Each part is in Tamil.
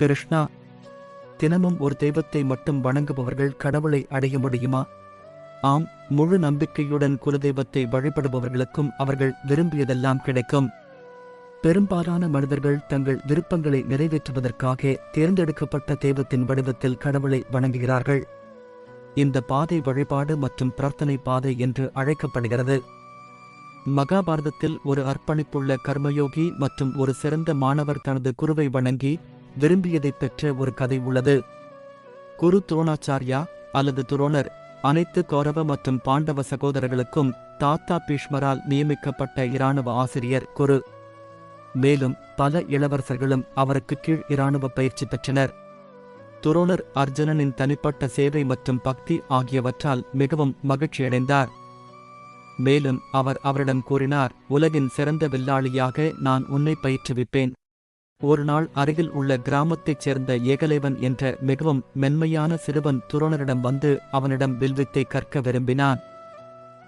கிருஷ்ணா தினமும் ஒரு தெய்வத்தை மட்டும் வணங்குபவர்கள் கடவுளை அடைய முடியுமா? ஆம் முழு நம்பிக்கையுடன் குலதெய்வத்தை வழிபடுபவர்களுக்கும் அவர்கள் விரும்பியதெல்லாம் கிடைக்கும். பெரும்பாலான மனிதர்கள் தங்கள் விருப்பங்களை நிறைவேற்றுவதற்காக தேர்ந்தெடுக்கப்பட்ட தெய்வத்தின் வடிவத்தில் கடவுளை வணங்குகிறார்கள். இந்த பாதை வழிபாடு மற்றும் பிரார்த்தனை பாதை என்று அழைக்கப்படுகிறது. மகாபாரதத்தில் ஒரு அர்ப்பணிப்புள்ள கர்மயோகி மற்றும் ஒரு சிறந்த மாணவர் தனது குருவை வணங்கி விரும்பியதைப் பெற்ற ஒரு கதை உள்ளது. குரு துரோணாச்சார்யா அல்லது துரோணர் அனைத்து கௌரவ மற்றும் பாண்டவ சகோதரர்களுக்கும் தாத்தா பீஷ்மரால் நியமிக்கப்பட்ட இராணுவ ஆசிரியர் குரு. மேலும் பல இளவரசர்களும் அவருக்கு கீழ் இராணுவ பயிற்சி பெற்றனர். துரோணர் அர்ஜுனனின் தனிப்பட்ட சேவை மற்றும் பக்தி ஆகியவற்றால் மிகவும் மகிழ்ச்சியடைந்தார். மேலும் அவர் அவரிடம் கூறினார் உலகின் சிறந்த வில்லாளியாக நான் உன்னை பயிற்றுவிப்பேன். ஒரு நாள் அருகில் உள்ள கிராமத்தைச் சேர்ந்த ஏகலைவன் என்ற மிகவும் மென்மையான சிறுவன் துரோணரிடம் வந்து அவனிடம் வில்வித்தை கற்க விரும்பினான்.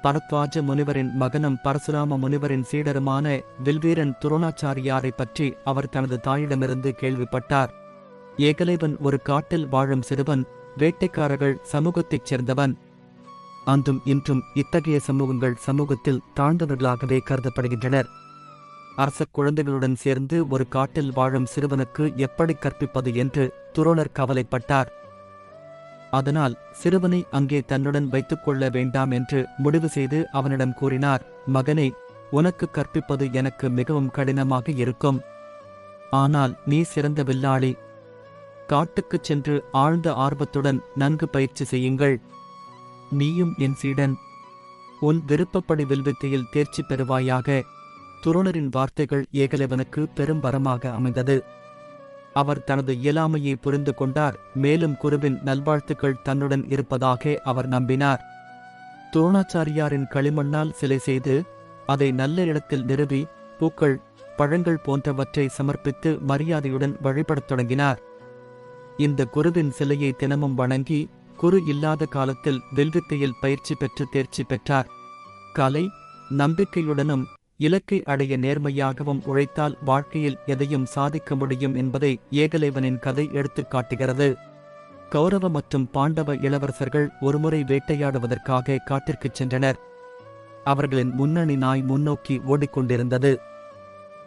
பரத்வாஜ முனிவரின் மகனும் பரசுராம முனிவரின் சீடருமான வில்வீரன் துரோணாச்சாரியாரை பற்றி அவர் தனது தாயிடமிருந்து கேள்விப்பட்டார். ஏகலைவன் ஒரு காட்டில் வாழும் சிறுவன் வேட்டைக்காரர்கள் சமூகத்தைச் சேர்ந்தவன். அன்றும் இன்றும் இத்தகைய சமூகங்கள் சமூகத்தில் தாழ்ந்தவர்களாகவே கருதப்படுகின்றனர். அரச குழந்தைகளுடன் சேர்ந்து ஒரு காட்டில் வாழும் சிறுவனுக்கு எப்படி கற்பிப்பது என்று துரோணர் கவலைப்பட்டார். அதனால் சிறுவனை அங்கே தன்னுடன் வைத்துக் கொள்ள வேண்டாம் என்று முடிவு செய்து அவனிடம் கூறினார் மகனே உனக்கு கற்பிப்பது எனக்கு மிகவும் கடினமாக இருக்கும். ஆனால் நீ சிறந்த வில்லாளி. காட்டுக்குச் சென்று ஆழ்ந்த ஆர்வத்துடன் நன்கு பயிற்சி செய்யுங்கள். நீயும் என் சீடன். உன் விருப்பப்படி வில்வித்தையில் தேர்ச்சி பெறுவாயாக. துரோணரின் வார்த்தைகள் ஏகலைவனுக்கு பெரும் வரமாக அமைந்தது. அவர் தனது இயலாமையை புரிந்து கொண்டார். மேலும் குருவின் நல்வாழ்த்துக்கள் தன்னுடன் இருப்பதாக அவர் நம்பினார். துரோணாச்சாரியாரின் களிமண்ணால் சிலை செய்து அதை நல்ல இடத்தில் நிறுவி பூக்கள் பழங்கள் போன்றவற்றை சமர்ப்பித்து மரியாதையுடன் வழிபடத் தொடங்கினார். இந்த குருவின் சிலையை தினமும் வணங்கி குரு இல்லாத காலத்தில் வில்வித்தையில் பயிற்சி பெற்று தேர்ச்சி பெற்றார். கலை நம்பிக்கையுடனும் இலக்கை அடைய நேர்மையாகவும் உழைத்தால் வாழ்க்கையில் எதையும் சாதிக்க முடியும் என்பதை ஏகலைவனின் கதை எடுத்துக் காட்டுகிறது. கௌரவ மற்றும் பாண்டவ இளவரசர்கள் ஒருமுறை வேட்டையாடுவதற்காக காட்டிற்குச் சென்றனர். அவர்களின் முன்னணி நாய் முன்னோக்கி ஓடிக்கொண்டிருந்தது.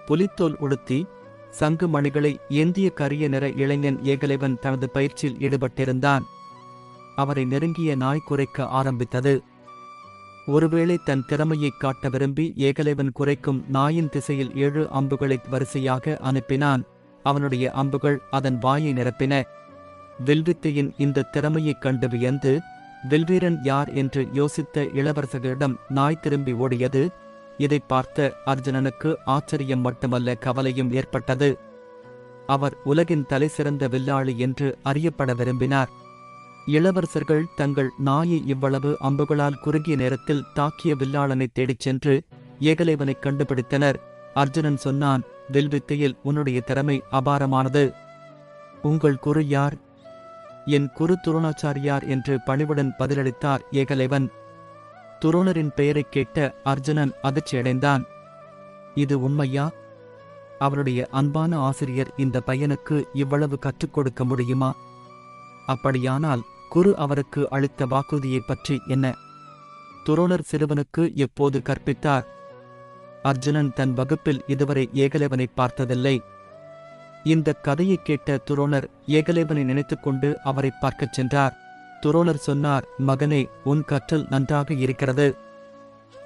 புலித்தோல் உடுத்தி சங்கு மணிகளை ஏந்திய கரிய நிற இளைஞன் ஏகலைவன் தனது பயிற்சியில் ஈடுபட்டிருந்தான். அவரை நெருங்கிய நாய் குறைக்க ஆரம்பித்தது. ஒருவேளை தன் திறமையைக் காட்ட விரும்பி ஏகலைவன் குறைக்கும் நாயின் திசையில் ஏழு அம்புகளை வரிசையாக அனுப்பினான். அவனுடைய அம்புகள் அதன் வாயை நிரப்பின. வில்வித்தையின் இந்த திறமையைக் கண்டு வியந்து வில்வீரன் யார் என்று யோசித்த இளவரசர்களிடம் நாய் திரும்பி ஓடியது. இதைப் பார்த்த அர்ஜுனனுக்கு ஆச்சரியம் மட்டுமல்ல கவலையும் ஏற்பட்டது. அவர் உலகின் தலைசிறந்த வில்லாளி என்று அறியப்பட விரும்பினார். இளவரசர்கள் தங்கள் நாயை இவ்வளவு அம்புகளால் குறுகிய நேரத்தில் தாக்கிய வில்லாளனை தேடிச் சென்று ஏகலைவனைக் கண்டுபிடித்தனர். அர்ஜுனன் சொன்னான் வில்வித்தையில் உன்னுடைய திறமை அபாரமானது. உங்கள் குரு யார்? என் குரு துரோணாச்சாரியார் என்று பணிவுடன் பதிலளித்தார் ஏகலைவன். துரோணரின் பெயரைக் கேட்ட அர்ஜுனன் அதிர்ச்சியடைந்தான். இது உண்மையா? அவருடைய அன்பான ஆசிரியர் இந்த பையனுக்கு இவ்வளவு கற்றுக் கொடுக்க முடியுமா? அப்படியானால் குரு அவருக்கு அளித்த வாக்குறுதியைப் பற்றி என்ன? துரோணர் சிறுவனுக்கு எப்போது கற்பித்தார்? அர்ஜுனன் தன் வகுப்பில் இதுவரை ஏகலேவனை பார்த்ததில்லை. இந்த கதையைக் கேட்ட துரோணர் ஏகலைவனை நினைத்துக்கொண்டு அவரை பார்க்கச் சென்றார். துரோணர் சொன்னார் மகனே உன் கற்றல் நன்றாக இருக்கிறது.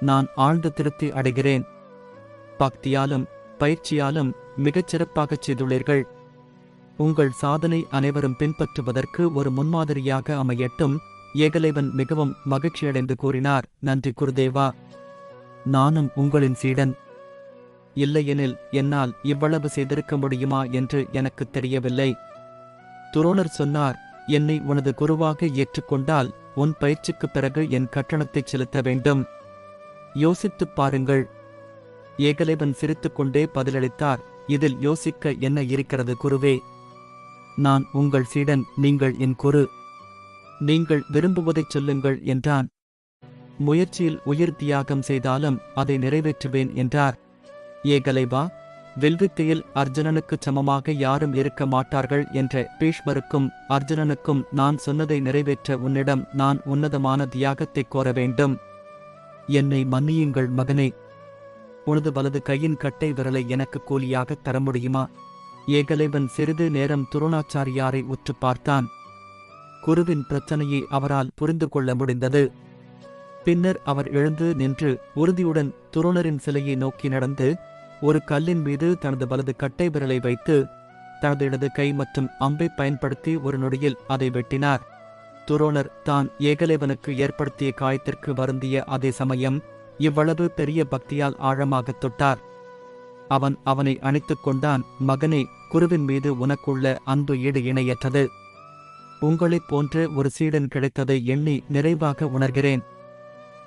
நான் ஆழ்ந்த திருப்தி அடைகிறேன். பக்தியாலும் பயிற்சியாலும் மிகச் சிறப்பாகச் செய்துள்ளீர்கள். உங்கள் சாதனை அனைவரும் பின்பற்றுவதற்கு ஒரு முன்மாதிரியாக அமையட்டும். ஏகலைவன் மிகவும் மகிழ்ச்சியடைந்து கூறினார் நன்றி குருதேவா. நானும் உங்களின் சீடன். இல்லையெனில் என்னால் இவ்வளவு செய்திருக்க முடியுமா என்று எனக்கு தெரியவில்லை. துரோணர் சொன்னார் என்னை உனது குருவாக ஏற்றுக்கொண்டால் உன் பயிற்சிக்குப் பிறகு என் கட்டணத்தைச் செலுத்த வேண்டும். யோசித்துப் பாருங்கள். ஏகலைவன் சிரித்துக்கொண்டே பதிலளித்தார் இதில் யோசிக்க என்ன இருக்கிறது குருவே? நான் உங்கள் சீடன் நீங்கள் என் குரு. நீங்கள் விரும்புவதைச் சொல்லுங்கள் என்றான். முயற்சியில் உயிர் தியாகம் செய்தாலும் அதை நிறைவேற்றுவேன் என்றார். ஏகலைவா வில்வித்தையில் அர்ஜுனனுக்கு சமமாக யாரும் இருக்க மாட்டார்கள் என்ற பீஷ்மருக்கும் அர்ஜுனனுக்கும் நான் சொன்னதை நிறைவேற்ற உன்னிடம் நான் உன்னதமான தியாகத்தைக் கோர வேண்டும். என்னை மன்னியுங்கள் மகனே. உனது வலது கையின் கட்டை விரலை எனக்கு கூலியாகத் தர முடியுமா? ஏகலைவன் சிறிது நேரம் துரோணாச்சாரியாரை உற்று பார்த்தான். குருவின் பிரச்சனையை அவரால் புரிந்து கொள்ள முடிந்தது. பின்னர் அவர் எழுந்து நின்று உறுதியுடன் துரோணரின் சிலையை நோக்கி நடந்து ஒரு கல்லின் மீது தனது வலது கட்டை விரலை வைத்து தனது இடது கை மற்றும் அம்பை பயன்படுத்தி ஒரு நொடியில் அதை வெட்டினார். துரோணர் தான் ஏகலைவனுக்கு ஏற்படுத்திய காயத்திற்கு வருந்திய அதே சமயம் இவ்வளவு பெரிய பக்தியால் ஆழமாகத் தொட்டார். அவன் அவனை அணைத்துக் கொண்டான். மகனே குருவின் மீது உனக்குள்ள அன்பு ஈடு இணையற்றது. உங்களைப் போன்ற ஒரு சீடன் கிடைத்ததை எண்ணி நிறைவாக உணர்கிறேன்.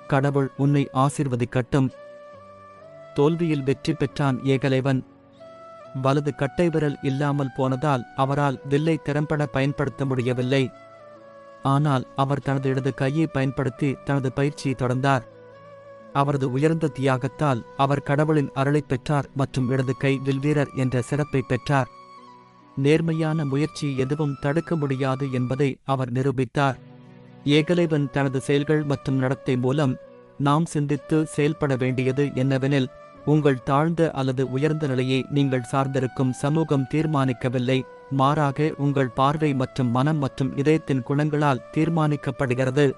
கடவுள் உன்னை ஆசிர்வதிக்கட்டும். தோல்வியில் வெற்றி பெற்றான் ஏகலைவன். வலது கட்டை விரல் இல்லாமல் போனதால் அவரால் வில்லை திறம்பட பயன்படுத்த முடியவில்லை. ஆனால் அவர் தனது இடது கையை பயன்படுத்தி தனது பயிற்சியை தொடர்ந்தார். அவரது உயர்ந்த தியாகத்தால் அவர் கடவுளின் அருளைப் பெற்றார் மற்றும் இடது கை வில்வீரர் என்ற சிறப்பை பெற்றார். நேர்மையான முயற்சி எதுவும் தடுக்க முடியாது என்பதை அவர் நிரூபித்தார். ஏகலைவன் தனது செயல்கள் மற்றும் நடத்தை மூலம் நாம் சிந்தித்து செயல்பட வேண்டியது என்னவெனில் உங்கள் தாழ்ந்த அல்லது உயர்ந்த நிலையை நீங்கள் சார்ந்திருக்கும் சமூகம் தீர்மானிக்கவில்லை மாறாக உங்கள் பார்வை மற்றும் மனம் மற்றும் இதயத்தின் குணங்களால் தீர்மானிக்கப்படுகிறது.